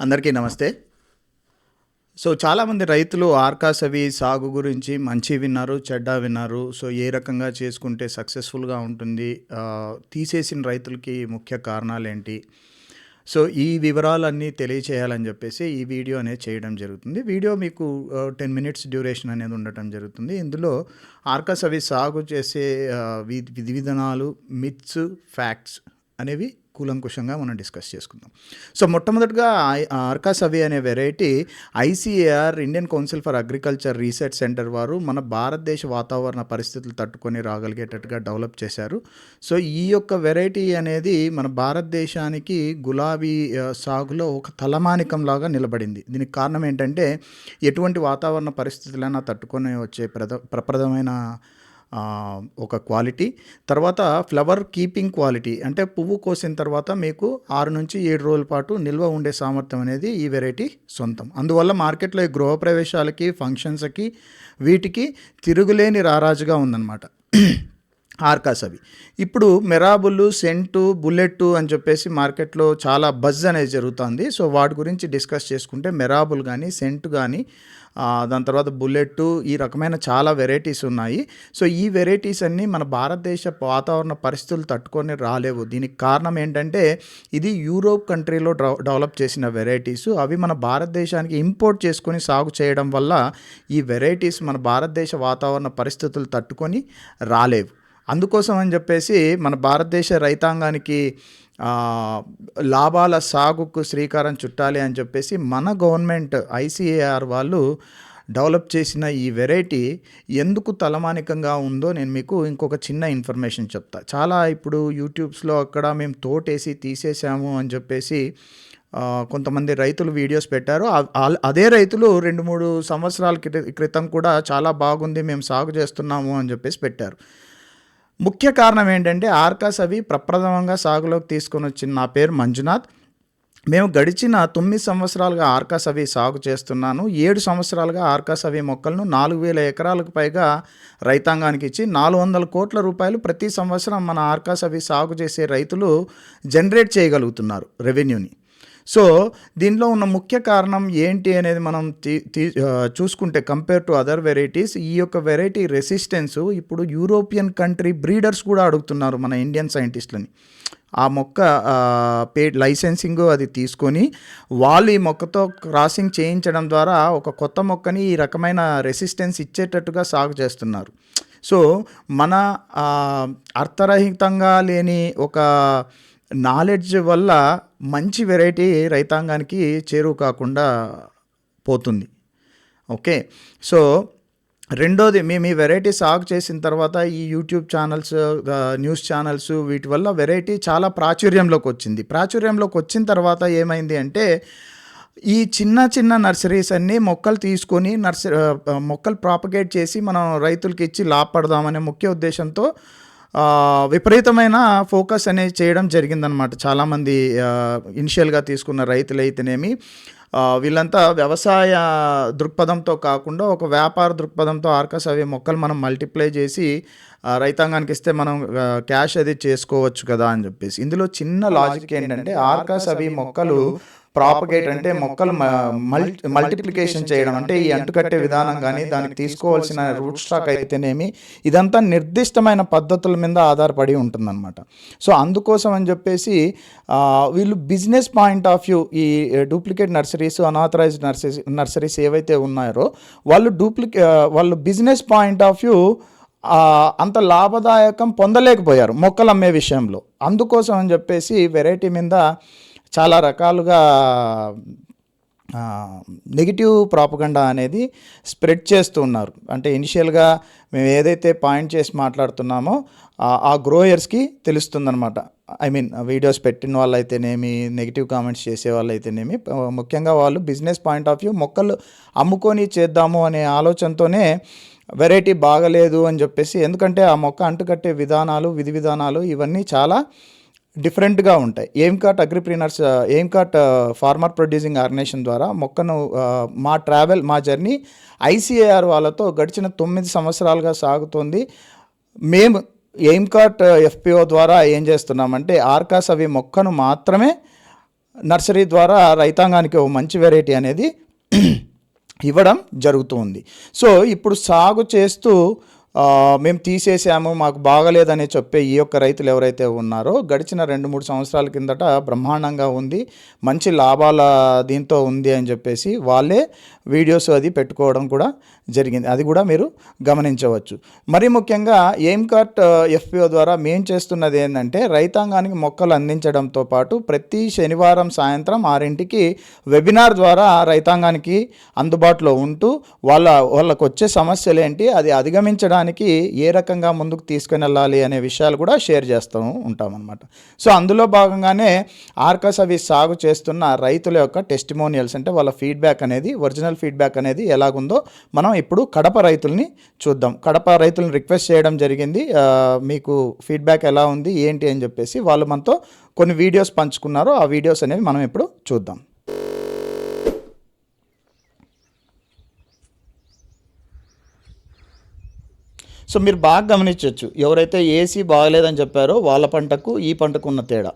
అందరికీ నమస్తే. సో చాలామంది రైతులు ఆర్కాస్ అవి సాగు గురించి మంచి విన్నారు చెడ్డ విన్నారు. సో ఏ రకంగా చేసుకుంటే సక్సెస్ఫుల్గా ఉంటుంది తీసేసిన రైతులకి ముఖ్య కారణాలు ఏంటి? సో ఈ వివరాలన్నీ తెలియచేయాలని చెప్పేసి ఈ వీడియో అనేది చేయడం జరుగుతుంది. వీడియో మీకు టెన్ మినిట్స్ డ్యూరేషన్ అనేది ఉండటం జరుగుతుంది. ఇందులో ఆర్కాస్ అవి సాగు చేసే వి- విధి విధానాలు మిత్స్ ఫ్యాక్ట్స్ అనేవి కూలంకుషంగా మనం డిస్కస్ చేసుకుందాం. సో మొట్టమొదటిగా ఆర్కా ఆర్కాస్ అవి అనే variety ICAR Indian council for agriculture research centre వారు మన భారతదేశ వాతావరణ పరిస్థితులు తట్టుకొని రాగలిగేటట్టుగా డెవలప్ చేశారు. సో ఈ యొక్క వెరైటీ అనేది మన భారతదేశానికి గులాబీ సాగులో ఒక తలమానికంలాగా నిలబడింది. దీనికి కారణం ఏంటంటే ఎటువంటి వాతావరణ పరిస్థితులైనా తట్టుకొని వచ్చే ప్రద ప్రప్రదమైన ఒక క్వాలిటీ. తర్వాత ఫ్లవర్ కీపింగ్ క్వాలిటీ. అంటే పువ్వు కోసిన తర్వాత మీకు ఆరు నుంచి ఏడు రోజుల పాటు నిల్వ ఉండే సామర్థ్యం అనేది ఈ వెరైటీ సొంతం. అందువల్ల మార్కెట్లో ఈ గృహప్రవేశాలకి ఫంక్షన్స్కి వీటికి తిరుగులేని రారాజుగా ఉందన్నమాట. ఆర్కాస్ అవి. ఇప్పుడు మెరాబుల్ సెంటు బుల్లెట్ అని చెప్పేసి మార్కెట్లో చాలా బజ్ అనేది జరుగుతుంది. సో వాటి గురించి డిస్కస్ చేసుకుంటే మెరాబుల్ కానీ సెంటు కానీ దాని తర్వాత బుల్లెట్ ఈ రకమైన చాలా వెరైటీస్ ఉన్నాయి. సో ఈ వెరైటీస్ అన్నీ మన భారతదేశ వాతావరణ పరిస్థితులు తట్టుకొని రాలేవు. దీనికి కారణం ఏంటంటే ఇది యూరోప్ కంట్రీలో డెవలప్ చేసిన వెరైటీస్. అవి మన భారతదేశానికి ఇంపోర్ట్ చేసుకొని సాగు చేయడం వల్ల ఈ వెరైటీస్ మన భారతదేశ వాతావరణ పరిస్థితులు తట్టుకొని రాలేవు. అందుకోసం అని చెప్పేసి మన భారతదేశ రైతాంగానికి లాభాల సాగుకు శ్రీకారం చుట్టాలి అని చెప్పేసి మన గవర్నమెంట్ ఐసీఏఆర్ వాళ్ళు డెవలప్ చేసిన ఈ వెరైటీ ఎందుకు తలమానికంగా ఉందో నేను మీకు ఇంకొక చిన్న ఇన్ఫర్మేషన్ చెప్తా. చాలా ఇప్పుడు యూట్యూబ్స్లో అక్కడ మేము తోటేసి తీసేసాము అని చెప్పేసి కొంతమంది రైతులు వీడియోస్ పెట్టారు. అదే రైతులు రెండు మూడు సంవత్సరాల క్రితం కూడా చాలా బాగుంది మేము సాగు చేస్తున్నాము అని చెప్పేసి పెట్టారు. ముఖ్య కారణం ఏంటంటే ఆర్కాస్ అవి ప్రప్రథమంగా సాగులోకి తీసుకొని వచ్చిన నా పేరు మంజునాథ్. మేము గడిచిన తొమ్మిది సంవత్సరాలుగా ఆర్కాస్ అవి సాగు చేస్తున్నాను. ఏడు సంవత్సరాలుగా ఆర్కాస్ అవి మొక్కలను నాలుగు వేల ఎకరాలకు పైగా రైతాంగానికి ఇచ్చి నాలుగు వందల కోట్ల రూపాయలు ప్రతి సంవత్సరం మన ఆర్కాస్ అవి సాగు చేసే రైతులు జనరేట్ చేయగలుగుతున్నారు రెవెన్యూని. సో దీనిలో ఉన్న ముఖ్య కారణం ఏంటి అనేది మనం తీ తీ- చూసుకుంటే కంపేర్ టు అదర్ వెరైటీస్ ఈ యొక్క వెరైటీ రెసిస్టెన్స్ ఇప్పుడు యూరోపియన్ కంట్రీ బ్రీడర్స్ కూడా అడుగుతున్నారు మన ఇండియన్ సైంటిస్టులని ఆ మొక్క పే లైసెన్సింగ్ అది తీసుకొని వాళ్ళు ఈ మొక్కతో క్రాసింగ్ చేయించడం ద్వారా ఒక కొత్త మొక్కని ఈ రకమైన రెసిస్టెన్స్ ఇచ్చేటట్టుగా సాగు చేస్తున్నారు. సో మన అర్థరహితంగా లేని ఒక నాలెడ్జ్ వల్ల మంచి వెరైటీ రైతాంగానికి చేరువు కాకుండా పోతుంది. ఓకే? సో రెండోది మేము ఈ వెరైటీ సాగు చేసిన తర్వాత ఈ యూట్యూబ్ ఛానల్స్ న్యూస్ ఛానల్స్ వీటి వల్ల వెరైటీ చాలా ప్రాచుర్యంలోకి వచ్చింది. ప్రాచుర్యంలోకి వచ్చిన తర్వాత ఏమైంది అంటే ఈ చిన్న చిన్న నర్సరీస్ అన్నీ మొక్కలు తీసుకొని నర్సరీ మొక్కలు ప్రాపగేట్ చేసి మనం రైతులకి ఇచ్చి లాభపడదామనే ముఖ్య ఉద్దేశంతో విపరీతమైన ఫోకస్ అనేది చేయడం జరిగిందనమాట చాలామంది ఇనిషియల్గా తీసుకున్న రైతులైతేనేమి వీళ్ళంతా వ్యవసాయ దృక్పథంతో కాకుండా ఒక వ్యాపార దృక్పథంతో ఆర్కస్ అవి మొక్కలు మనం మల్టిప్లై చేసి రైతాంగానికి ఇస్తే మనం క్యాష్ అది చేసుకోవచ్చు కదా అని చెప్పేసి. ఇందులో చిన్న లాజిక్ ఏంటంటే ఆర్కస్ అవి మొక్కలు ప్రాపగేట్ అంటే మొక్కలు మల్టి మల్టిప్లికేషన్ చేయడం అంటే ఈ అంటుకట్టే విధానం కానీ దానికి తీసుకోవాల్సిన రూట్ స్టాక్ అయితేనేమి ఇదంతా నిర్దిష్టమైన పద్ధతుల మీద ఆధారపడి ఉంటుందన్నమాట. సో అందుకోసం అని చెప్పేసి వీళ్ళు బిజినెస్ పాయింట్ ఆఫ్ వ్యూ ఈ duplicate nurseries unauthorised nurseries nurseries ఏవైతే ఉన్నాయో వాళ్ళు డూప్లికే వాళ్ళు బిజినెస్ పాయింట్ ఆఫ్ వ్యూ అంత లాభదాయకం పొందలేకపోయారు మొక్కలు అమ్మే విషయంలో. అందుకోసం అని చెప్పేసి వెరైటీ మీద చాలా రకాలుగా నెగిటివ్ ప్రాపగండా అనేది స్ప్రెడ్ చేస్తూ ఉన్నారు. అంటే ఇనిషియల్గా మేము ఏదైతే పాయింట్ చేసి మాట్లాడుతున్నామో ఆ- గ్రోయర్స్కి తెలుస్తుందనమాట ఐ మీన్ వీడియోస్ పెట్టిన వాళ్ళైతేనేమి నెగిటివ్ కామెంట్స్ చేసే వాళ్ళైతేనేమి అయితేనేమి ముఖ్యంగా వాళ్ళు బిజినెస్ పాయింట్ ఆఫ్ వ్యూ మొక్కలు అమ్ముకొని చేద్దాము అనే ఆలోచనతోనే వెరైటీ బాగలేదు అని చెప్పేసి ఎందుకంటే ఆ మొక్క అంటుకట్టే విధానాలు విధి విధానాలు ఇవన్నీ చాలా డిఫరెంట్గా ఉంటాయి. ఏంకాట్ అగ్రిప్రీనర్స్ ఏంకాట్ ఫార్మర్ ప్రొడ్యూసింగ్ ఆర్గనైజేషన్ ద్వారా మొక్కను uh, మా ట్రావెల్ మా జర్నీ ఐసీఏఆర్ వాళ్ళతో గడిచిన తొమ్మిది సంవత్సరాలుగా సాగుతోంది. మేము ఎయిమ్కాట్ ఎఫ్పిఓ uh, ద్వారా ఏం చేస్తున్నామంటే ఆర్కాస్ అవి మొక్కను మాత్రమే నర్సరీ ద్వారా రైతాంగానికి ఒక మంచి వెరైటీ అనేది ఇవ్వడం జరుగుతుంది సో ఇప్పుడు సాగు చేస్తూ మేము తీసేసాము మాకు బాగలేదని చెప్పే ఈ యొక్క రైతులు ఎవరైతే ఉన్నారో గడిచిన రెండు మూడు సంవత్సరాల కిందట బ్రహ్మాండంగా ఉంది మంచి లాభాల దీంతో ఉంది అని చెప్పేసి వాళ్ళే వీడియోస్ అది పెట్టుకోవడం కూడా జరిగింది. అది కూడా మీరు గమనించవచ్చు. మరి ముఖ్యంగా ఎయిమ్ కార్ట్ ఎఫ్పిఓ ద్వారా మేము చేస్తున్నది ఏంటంటే రైతాంగానికి మొక్కలు అందించడంతో పాటు ప్రతి శనివారం సాయంత్రం ఆరింటికి వెబినార్ ద్వారా రైతాంగానికి అందుబాటులో ఉంటూ వాళ్ళ వాళ్ళకు వచ్చే సమస్యలు ఏంటి అది అధిగమించడానికి ఏ రకంగా ముందుకు తీసుకుని వెళ్ళాలి అనే విషయాలు కూడా షేర్ చేస్తూ ఉంటామన్నమాట. సో అందులో భాగంగానే ఆర్కస్ అవి సాగు చేస్తున్న రైతుల యొక్క టెస్టిమోనియల్స్ అంటే వాళ్ళ ఫీడ్బ్యాక్ అనేది ఒరిజినల్ ఫీడ్బ్యాక్ అనేది ఎలాగుందో మనం ఇప్పుడు కడప రైతుల్ని చూద్దాం. కడప రైతులను రిక్వెస్ట్ చేయడం జరిగింది. మీకు ఫీడ్బ్యాక్ ఎలా ఉంది ఏంటి అని చెప్పేసి వాళ్ళు మనతో కొన్ని వీడియోస్ పంచుకున్నారు. ఆ వీడియోస్ అనేవి మనం ఇప్పుడు చూద్దాం. సో మీరు బాగా గమనించవచ్చు. ఎవరైతే ఏసీ బాగలేదని చెప్పారో వాళ్ళ పంటకు ఈ పంటకు ఉన్న తేడా.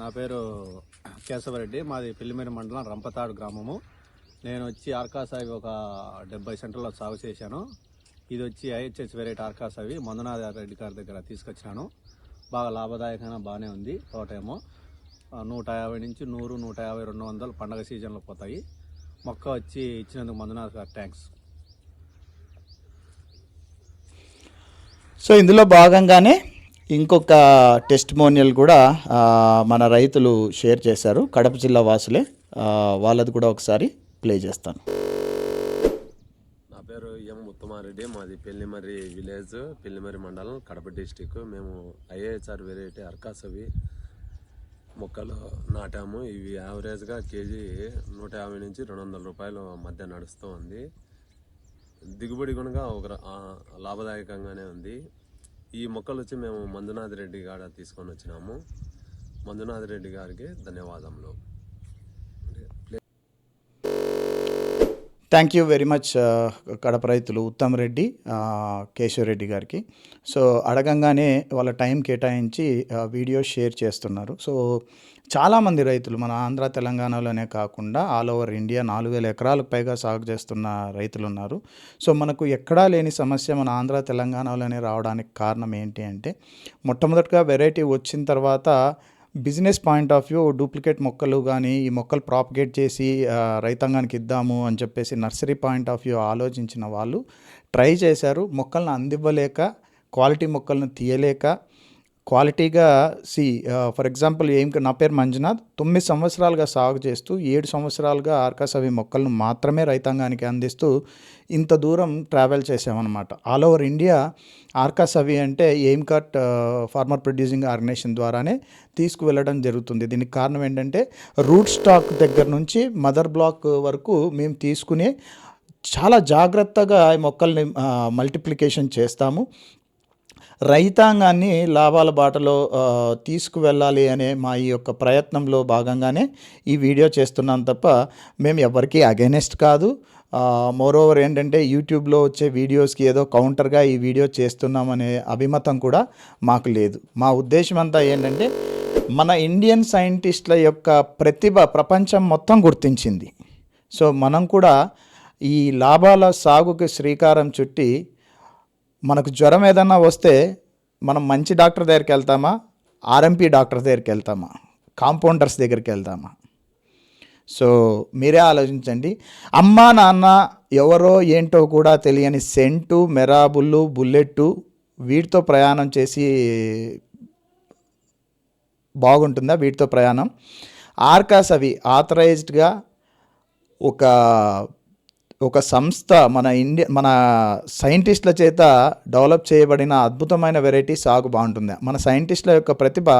నా పేరు కేశవరెడ్డి. మాది పిల్లిమేరి మండలం రంపతాడు గ్రామము. నేను వచ్చి ఆర్కాసావి ఒక డెబ్బై సెంటర్లో సాగు చేశాను. ఇది వచ్చి ఐహెచ్ఎస్ వెరైటీ ఆర్కాసావి మందునాథ రెడ్డి గారి దగ్గర తీసుకొచ్చినాను. బాగా లాభదాయకంగా బాగానే ఉంది తోట ఏమో. నూట యాభై నుంచి నూరు నూట యాభై రెండు వందలు పండగ సీజన్లో పోతాయి. మొక్క వచ్చి ఇచ్చినందుకు మందునాథ్ గారు థ్యాంక్స్ సో ఇందులో భాగంగానే ఇంకొక టెస్టిమోనియల్ కూడా మన రైతులు షేర్ చేశారు. కడప జిల్లా వాసులే వాళ్ళది కూడా ఒకసారి ప్లే చేస్తాను. నా పేరు ఎం ఉత్తమారెడ్డి మాది పెళ్ళిమర్రి విలేజ్ పెళ్ళిమర్రి మండలం కడప డిస్టిక్. మేము ఐఏహెచ్ఆర్ వెరైటీ అర్కాసవి మొక్కలు నాటాము. ఇవి యావరేజ్గా కేజీ నూట యాభై నుంచి రెండు వందల రూపాయలు మధ్య నడుస్తూ ఉంది. దిగుబడి కూడా ఒక ర- లాభదాయకంగానే ఉంది. ఈ మొక్కలు వచ్చి మేము మంజునాథ్ రెడ్డి గారు తీసుకొని వచ్చినాము. మంజునాథ్ రెడ్డి గారికి ధన్యవాదములు. Thank you very much Kadapa రైతులు ఉత్తమ్ రెడ్డి కేశవరెడ్డి రెడ్డి గారికి. సో అడగంగానే వాళ్ళ టైం కేటాయించి వీడియో షేర్ చేస్తున్నారు. సో చాలామంది రైతులు మన ఆంధ్ర తెలంగాణలోనే కాకుండా ఆల్ ఓవర్ ఇండియా నాలుగు వేల ఎకరాలకు పైగా సాగు చేస్తున్న రైతులు ఉన్నారు సో మనకు ఎక్కడా లేని సమస్య మన ఆంధ్ర తెలంగాణలోనే రావడానికి కారణం ఏంటి అంటే మొట్టమొదటిగా వెరైటీ వచ్చిన తర్వాత business point of view duplicate మొక్కలు కానీ ఈ మొక్కలు ప్రాపగేట్ చేసి రైతాంగానికి ఇద్దాము అని చెప్పేసి నర్సరీ పాయింట్ ఆఫ్ వ్యూ ఆలోచించిన వాళ్ళు ట్రై చేశారు. మొక్కలను అందివ్వలేక క్వాలిటీ మొక్కలను తీయలేక క్వాలిటీగా సి ఫర్ ఎగ్జాంపుల్ ఏం నా పేరు మంజునాథ్. తొమ్మిది సంవత్సరాలుగా సాగు చేస్తూ ఏడు సంవత్సరాలుగా ఆర్కాసవి మొక్కలను మాత్రమే రైతాంగానికి అందిస్తూ ఇంత దూరం ట్రావెల్ చేసామన్నమాట ఆల్ ఓవర్ ఇండియా ఆర్కాసవి అంటే ఏం కట్ ఫార్మర్ ప్రొడ్యూసింగ్ ఆర్గనైజేషన్ ద్వారానే తీసుకువెళ్ళడం జరుగుతుంది. దీనికి కారణం ఏంటంటే రూట్ స్టాక్ దగ్గర నుంచి మదర్ బ్లాక్ వరకు మేము తీసుకునే చాలా జాగ్రత్తగా మొక్కల్ని మల్టిప్లికేషన్ చేస్తాము. రైతాంగాన్ని లాభాల బాటలో తీసుకువెళ్ళాలి అనే మా ఈ యొక్క ప్రయత్నంలో భాగంగానే ఈ వీడియో చేస్తున్నాం తప్ప మేము ఎవరికీ అగెనెస్ట్ కాదు. మోర్ ఓవర్ ఏంటంటే యూట్యూబ్లో వచ్చే వీడియోస్కి ఏదో కౌంటర్గా ఈ వీడియో చేస్తున్నామనే అభిమతం కూడా మాకు లేదు. మా ఉద్దేశం అంతా ఏంటంటే మన ఇండియన్ సైంటిస్టుల యొక్క ప్రతిభ ప్రపంచం మొత్తం గుర్తించింది. సో మనం కూడా ఈ లాభాల సాగుకి శ్రీకారం చుట్టి మనకు జ్వరం ఏదన్నా వస్తే మనం మంచి డాక్టర్ దగ్గరికి వెళ్తామా? ఆర్ఎంపీ డాక్టర్ దగ్గరికి వెళ్తామా? కాంపౌండర్స్ దగ్గరికి వెళ్తామా? సో మీరే ఆలోచించండి. అమ్మా నాన్న ఎవరో ఏంటో కూడా తెలియని సెంటు మెరాబుల్లు బుల్లెట్టు వీటితో ప్రయాణం చేసి బాగుంటుందా? వీటితో ప్రయాణం? ఆర్కాస్ అవి ఆథరైజ్డ్గా ఒక ఒక సంస్థ మన ఇండియా మన సైంటిస్టుల చేత డెవలప్ చేయబడిన అద్భుతమైన వెరైటీ సాగు బాగుంటుంది. మన సైంటిస్టుల యొక్క ప్రతిభ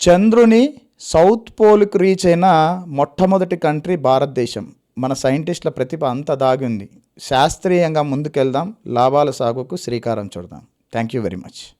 చంద్రుని సౌత్ పోల్కి రీచ్ అయిన మొట్టమొదటి కంట్రీ భారతదేశం. మన సైంటిస్టుల ప్రతిభ అంత దాగి ఉంది. శాస్త్రీయంగా ముందుకెళ్దాం. లాభాల సాగుకు శ్రీకారం చూడదాం. Thank you very much